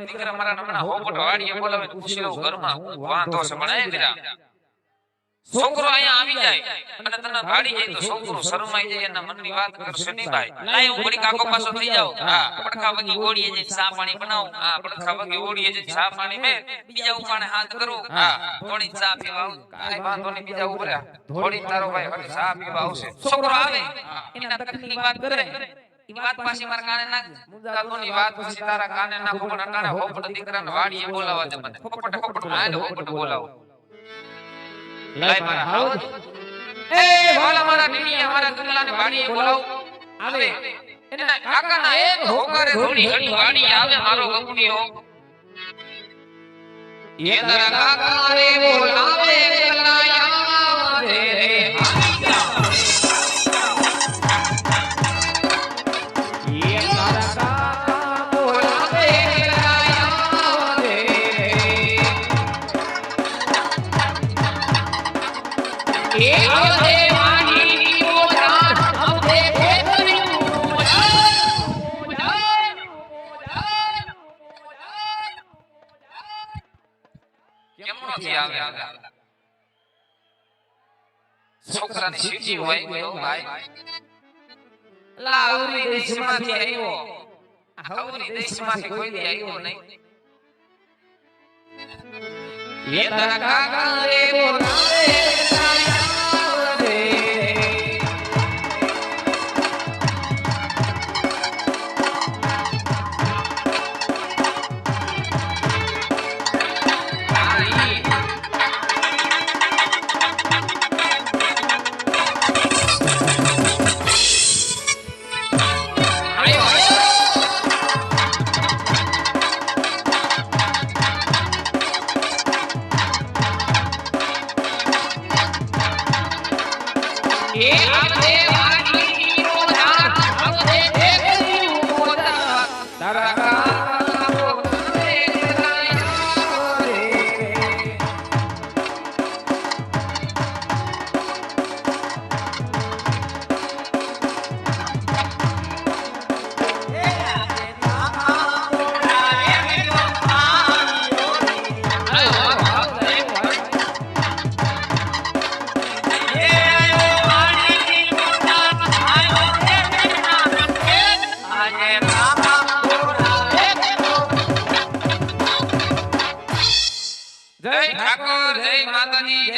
દીકરા મારા હમણાં હોપટ વાડીએ બોલાવે પૂછી લઉં ઘરમાં વાંધો છે, પણ દીકરા છોકરો અહીંયા આવી જાય અને તને ભાડી જાય તો છોકરો શરમાઈ જાય એના મનની વાત કરશે નહીં ભાઈ. લાય હું ઘડી કાકો પાછો થઈ જાઉં હા, પડખા વગી ઓળીએ જઈને ચા પાણી બનાવું. હા, પડખા વગી ઓળીએ જઈને ચા પાણી મે બીજા ઉપાણે હાથ કરું. હા, થોડી ચા પીવા આવું. કાઈ વાંધો નહીં, બીજા ઉભરા થોડી તારો ભાઈ ચા પીવા આવશે. છોકરો આવે એના તકની વાત કરે. વાત પાછી મારા કાને નાખ મુદ્દાની વાત પછી તારા કાને નાખ પણ અટાણે હોપટ દીકરાને વાડીએ બોલાવા દે મને. હોપટ હોપટ હાલ હોપટ બોલાવો. લાય મારા હાઉદ એ વાલા મારા ટીણીયા મારા ગલ્લાને વાડીએ બોલાવ. આવે. એના કાકાના એક હોકારે ધોળી હળી વાડી આવે મારો ગગુડીઓ એ તારા કાકા રે બોલાવે ગલ્લાયા છોકરાની સીટી હોય ગયો ભાઈ લાવરી દેશમાંથી આવ્યો હવરી દેશમાંથી કોઈ દી આવ્યો નહીં એ તારા કાકા રે બોલાવે તારા જય ઠાકોર જય માતાજી